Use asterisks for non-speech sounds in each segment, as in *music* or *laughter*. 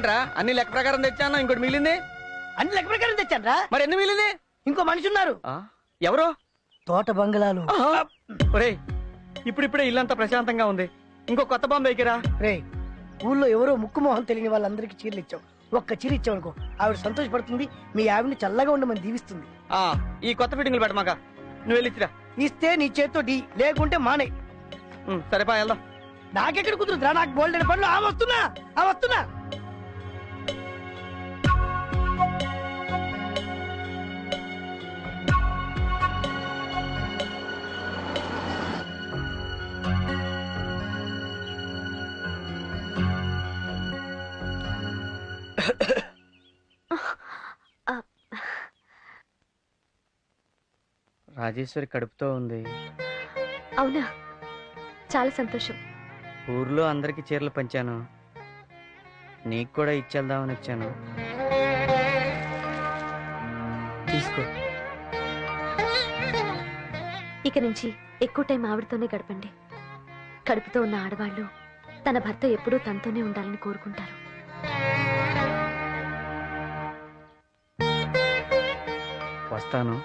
ఏంట్రా? అన్ని లెక్క ప్రకారం తెచ్చాను? ఇంకోటి మిగిలింది? అన్ని లెక్క ప్రకారం తెచ్చాడ్రా మరి ఎన్ని మిగిలింది? ఇంకో మనిషి ఉన్నారు. ఆ, ఎవరు? తోట బంగ్లాలు. ఒరేయ్ ఇప్పుడిప్పుడే ఇల్లంతా ప్రశాంతంగా ఉంది. ఇంకో కొత్త బాంబు ఎక్కిరా. రే ఊళ్ళో ఎవరో ముక్కు మొహం తెలియని వాళ్ళందరికీ చీరలు ఇచ్చావు. ఒక్క చీర ఇచ్చావు అనుకో ఆవిడ సంతోషపడుతుంది మీ ఆవిడని చల్లగా ఉండమని దీవిస్తుంది. ఆ ఈ కొత్త ఫిట్టింగ్లు పెట్టమాక. నువ్వు వెళ్ళిచ్చిరా ఇస్తే నీ చేత్తో డి లేకుంటే మానే. సరేపా వెళ్దాం. నాకెక్కడ కుదురుతురా నాకు బోల్డెడ్ పనులు. ఆ వస్తున్నా ఆ వస్తున్నా. రాజేశ్వరి కడుపుతో ఉంది. అవునా? చాలా సంతోషం. ఊర్లో అందరికి చీరలు పంచాను. నీకు కూడా ఇచ్చేద్దామని వచ్చాను. తీసుకో. ఇక నుంచి ఎక్కువ టైం ఆవిడతోనే గడపండి. కడుపుతో ఉన్న ఆడవాళ్ళు తన భర్త ఎప్పుడూ తనతోనే ఉండాలని కోరుకుంటారు. వస్తాను.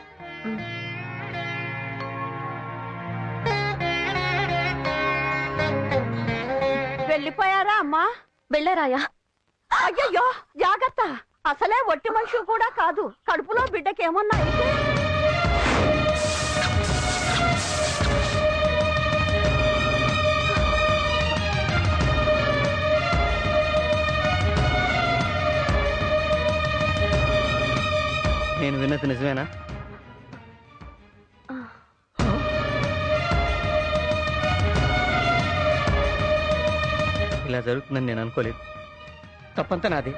వెళ్ళిపోయారా అమ్మా? వెళ్ళారాయా? అయ్యయ్యో జాగ్రత్త. అసలే ఒట్టి మనిషి కూడా కాదు. కడుపులో బిడ్డకేమన్నా అయితే నిజమేనా. ఇలా జరుగుతుందని నేను అనుకోలేదు. తప్పంతా నాది.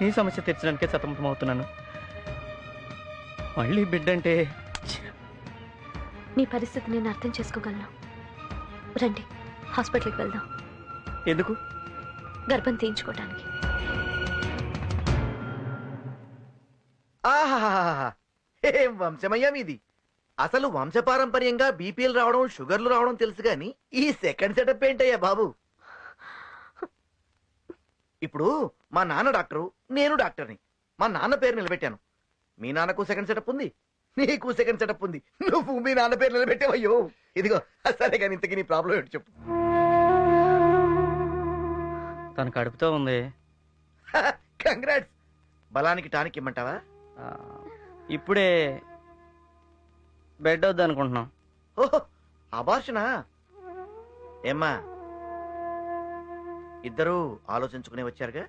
నీ సమస్య తీర్చడానికే అవుతున్నాను మళ్ళీ బిడ్డంటే మీ పరిస్థితి నేను అర్థం చేసుకోగలను. రండి హాస్పిటల్కి వెళ్దాం. ఎందుకు? గర్భం తీయించుకోవడానికి ఆహాహాహా ఏం వంశమయ్యా మీది అసలు వంశపారంపర్యంగా బీపీఎల్ రావడం షుగర్లు రావడం తెలుసు గాని ఈ సెకండ్ సెటప్ ఏంటయ్యా బాబు? ఇప్పుడు మా నాన్న డాక్టరు నేను డాక్టర్ని. మా నాన్న పేరు నిలబెట్టాను. మీ నాన్నకు సెకండ్ సెటప్ ఉంది నీకు సెకండ్ సెటప్ ఉంది. నువ్వు మీ నాన్న పేరు నిలబెట్టావయ్యో. ఇదిగో సరే కానీ ఇంతకీ నీ ప్రాబ్లం ఏంటి చెప్పు. తన కడుపుతో ఉంది. కంగ్రాట్స్. బలానికి టానిక్ ఇమ్మంటావా? ఇప్పుడే బెడ్ వద్దు అనుకుంటున్నాం ఓహో అబార్షనా? ఏమ్మా ఇద్దరూ ఆలోచించుకునే వచ్చారుగా?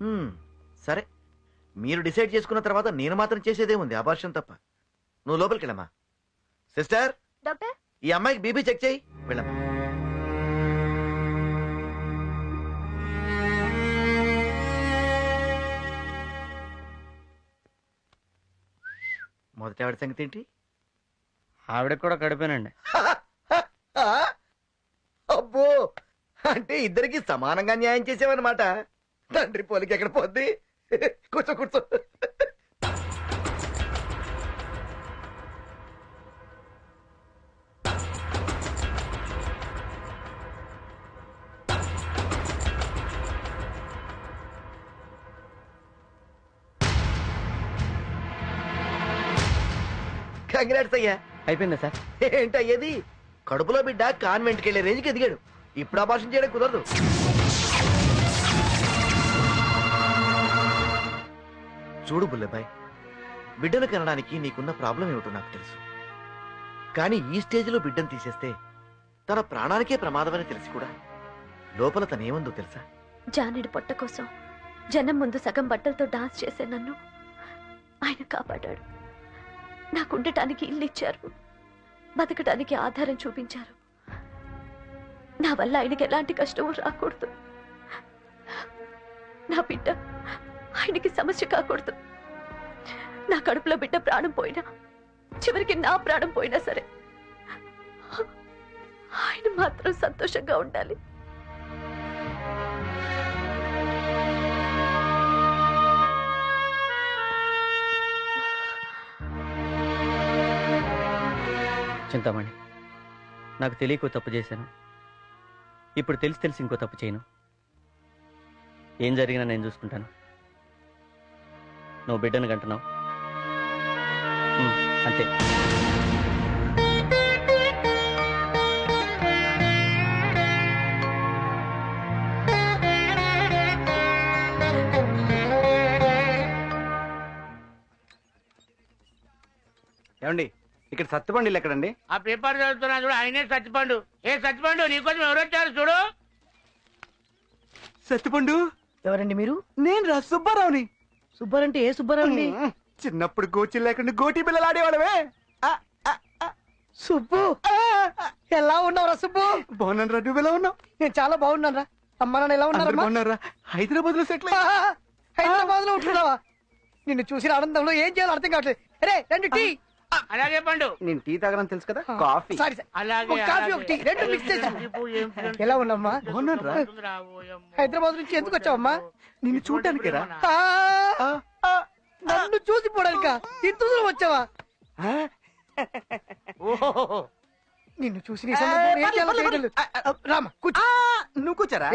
హ్మ్, సరే. మీరు డిసైడ్ చేసుకున్న తర్వాత నేను మాత్రం చేసేదే ఉంది అబార్షన్ తప్ప. నువ్వు లోపలికి వెళ్ళమ్మా సిస్టర్ డాక్టర్? ఈ అమ్మాయికి బీపీ చెక్ చేయి. వెళ్ళమ్మా. మొదటి ఆవిడ సంగతి ఏంటి? ఆవిడకి కూడా కడిపోయానండి *laughs* అబ్బో! అంటే ఇద్దరికి సమానంగా న్యాయం చేసేవన్నమాట. తండ్రి పోలికి ఎక్కడ పోద్ది? *laughs* కూర్చో కూర్చో. కంగ్రాట్స్ అయ్యా. అయిపోయిందా సార్? ఏంటయ్యేది కడుపులో బిడ్డ కాన్వెంట్కి వెళ్ళే రేంజ్కి ఎదిగాడు. ఇప్పుడు అభాషణ చేయడం కుదరదు. చూడు బుల్లబాయ్ బిడ్డను కనడానికి నీకున్న ప్రాబ్లం ఏమిటో నాకు తెలుసు. కానీ ఈ స్టేజ్లో బిడ్డను తీసేస్తే తన ప్రాణానికే ప్రమాదమని తెలిసి కూడా లోపల తనేముందో తెలుసా? జానెడు పొట్ట కోసం జనం ముందు సగం బట్టలతో డాన్స్ చేసే నన్ను ఆయన కాపాడాడు. నాకు ఉండటానికి ఇల్లు ఇచ్చారు బతకటానికి ఆధారం చూపించారు. నా వల్ల ఆయనకి ఎలాంటి కష్టము రాకూడదు. నా బిడ్డ ఆయనకి సమస్య కాకూడదు. నా కడుపులో బిడ్డ ప్రాణం పోయినా చివరికి నా ప్రాణం పోయినా సరే ఆయన మాత్రం సంతోషంగా ఉండాలి. చింతామణి నాకు తెలియకో తప్పు చేశాను. ఇప్పుడు తెలిసి తెలిసి ఇంకో తప్పు చేయను. ఏం జరిగినా నేను చూసుకుంటాను. నువ్వు బిడ్డను కంటున్నావు. అంతే. ఏమండి? ఇక్కడ సత్తుబండిలు ఎక్కడండి? ఆ పేపర్ చదువుతున్నా చూడు ఆయనే సత్తిపండు. ఏ సత్తిపండు నీకోసం ఎవరు వచ్చారు చూడు. సత్తుపండు? ఎవరండి మీరు? నేను రా సుబ్బారావుని. సుబ్బారంటే ఏ సుబ్బారావు అండి చిన్నప్పుడు గోచి లేకుండా గోటి పిల్లలు ఆడేవాడవే ఆ, ఆ, ఆ, సుబ్బు! ఆ, ఎలా ఉన్నావురా సుబ్బు? బాగున్నాను రా నువ్వు ఎలా ఉన్నావు? నేను చాలా బాగున్నాను రా అమ్మ నాన్న ఎలా అందరూ ఉన్నారమ్మా బాగున్నారా? హైదరాబాద్లో సెటిల్ హైదరాబాద్లో ఉంటున్నావా? నిన్ను చూసిన ఆనందంలో ఏం చేయాలో అర్థం కావట్లేదు. అరే రెండు టీ. అలాగే పండు నేను టీ తాగడం తెలుసు కదా కాఫీ. Sorry sir. అలాగే కాఫీ అలాగే. ఒక టీ రెండు మిక్స్ ఫ్రెండ్స్? ఎలా ఉన్నామ్మా బాగున్నాను రా ఉంటుందిరా, ఓయమ్మ. హైదరాబాద్ నుంచి ఎందుకు వచ్చావమ్మా? నిన్ను చూడటానికి రా నన్ను చూసి పోవడానిక ఇంత దూరం వచ్చావా? నిన్ను చూసి. రామా కూర్చో. నువ్వు కూర్చోరా?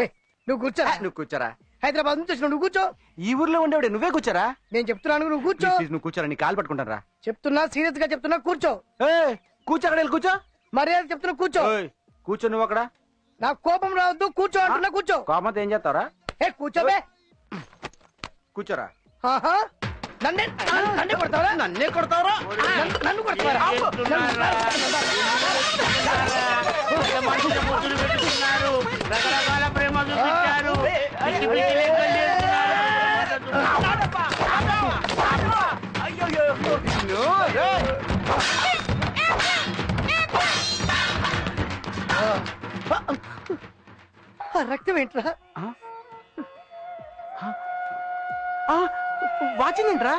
నువ్వు కూర్చోరా నువ్వు కూర్చోరా? హైదరాబాద్ నుంచి వచ్చిన నువ్వు కూర్చో. ఈ ఊర్లో ఉండేవాడే నువ్వే కూర్చోరా? నేను చెప్తున్నాను నువ్వు కూర్చో. నువ్వు కూర్చోరా నీ కాలు పట్టుకుంటాను రా చెప్తున్నా సీరియస్గా చెప్తున్నా కూర్చో. కూర్చో అక్కడ వెళ్ళి కూర్చో. మర్యాద చెప్తున్నా కూర్చో. ఏయ్, కూర్చో నువ్వు అక్కడ. నాకు కోపం రావద్దు కూర్చో అంటున్నా కూర్చో. కోపంతో ఏం చేస్తావరా? ఏ కూర్చోబే కూర్చోరా. ఆహా. నన్నే నన్ను- నన్నే కొడతావరా? నన్నే కొడతావరా? నన్ను- నన్ను కొడతావరా? చేస్తున్నారా? ఎంతమంది ముద్దులు పెట్టుకున్నారు రక్తం ఏంట్రా వాచిందేంట్రా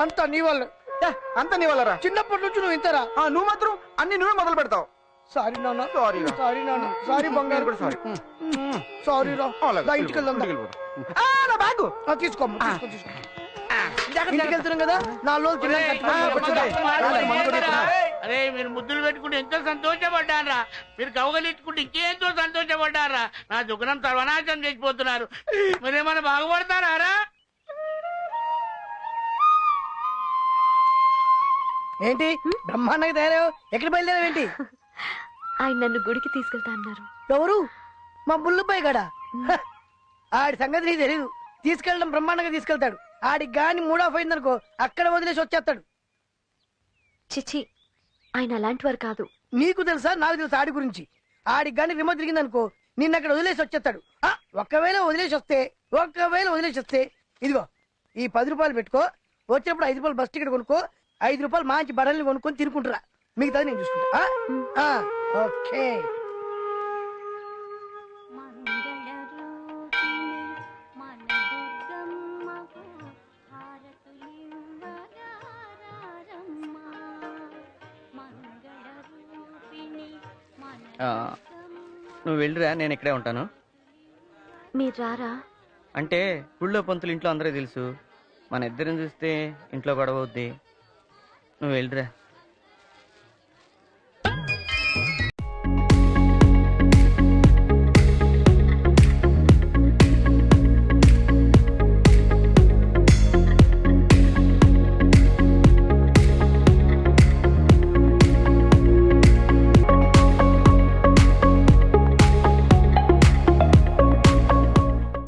అంతా నీ వాళ్ళు అంత నీ వల్లరా చిన్నప్పటి నుంచి నువ్వు ఇంతరా ఆ, నువ్వు మాత్రం అన్ని నువ్వే మొదలు పెడతావు సారీ నాన్న Sorry రా. సారీ నాన్న సారీ బంగారు కూడా సారీ సారీ రా ఇంటికి వెళ్దాం నా బ్యాగు తీసుకో తీసుకో తీసుకో ఇంటికి వెళ్తున్నాం కదా నాలుగు రోజులు అరే మీరు ముద్దులు పెట్టుకుంటే ఎంతో సంతోషపడ్డారా మీరు కవగలిట్టుకుంటే ఇంకెంతో సంతోషపడ్డారా నా దుఃఖం సర్వనాశనం చేసిపోతున్నారు. మీరేమైనా బాగుపడతారా రా? ఏంటి? బ్రహ్మాండంగా తయారయ్యావు? ఎక్కడ బయలుదేరావు ఏంటి? ఆయన నన్ను గుడికి తీసుకెళ్తా అన్నారు. ఎవరు? మా బుల్లుబాయ్ గడ? ఆడి సంగతి నీకు తెలీదు. తీసుకెళ్ళడం బ్రహ్మాండంగా తీసుకెళ్తాడు. ఆడికి గాని మూడ్ ఆఫ్ అయిందనుకో అక్కడ వదిలేసి వచ్చేస్తాడు. చిచి ఆయన అలాంటి వారు కాదు. నీకు తెలుసా? నాకు తెలుసా ఆడి గురించి? ఆడికి గాని రిమోట్ తిరిగిందనుకో నిన్న అక్కడ వదిలేసి వచ్చేస్తాడు. ఆ, ఒకవేళ వదిలేసి వస్తే ఒకవేళ వదిలేసి వస్తే ఇదిగో ఈ పది రూపాయలు పెట్టుకో వచ్చేప్పుడు ఐదు రూపాయలు బస్ టికెట్ కొనుక్కో ఐదు రూపాయలు మంచి బడల్ని కొనుక్కొని తినుకుంటురా. మిగతాది నేను చూసుకుంటా. ఆ? ఆ, ఓకే. నువ్వు వెళ్ళిరా నేను ఇక్కడే ఉంటాను. మీరు రారా? అంటే ఊళ్ళో పంతులు ఇంట్లో అందరూ తెలుసు. మన ఇద్దరిని చూస్తే ఇంట్లో గొడవ అవుద్ది. నువ్వు వెళ్ళిరా.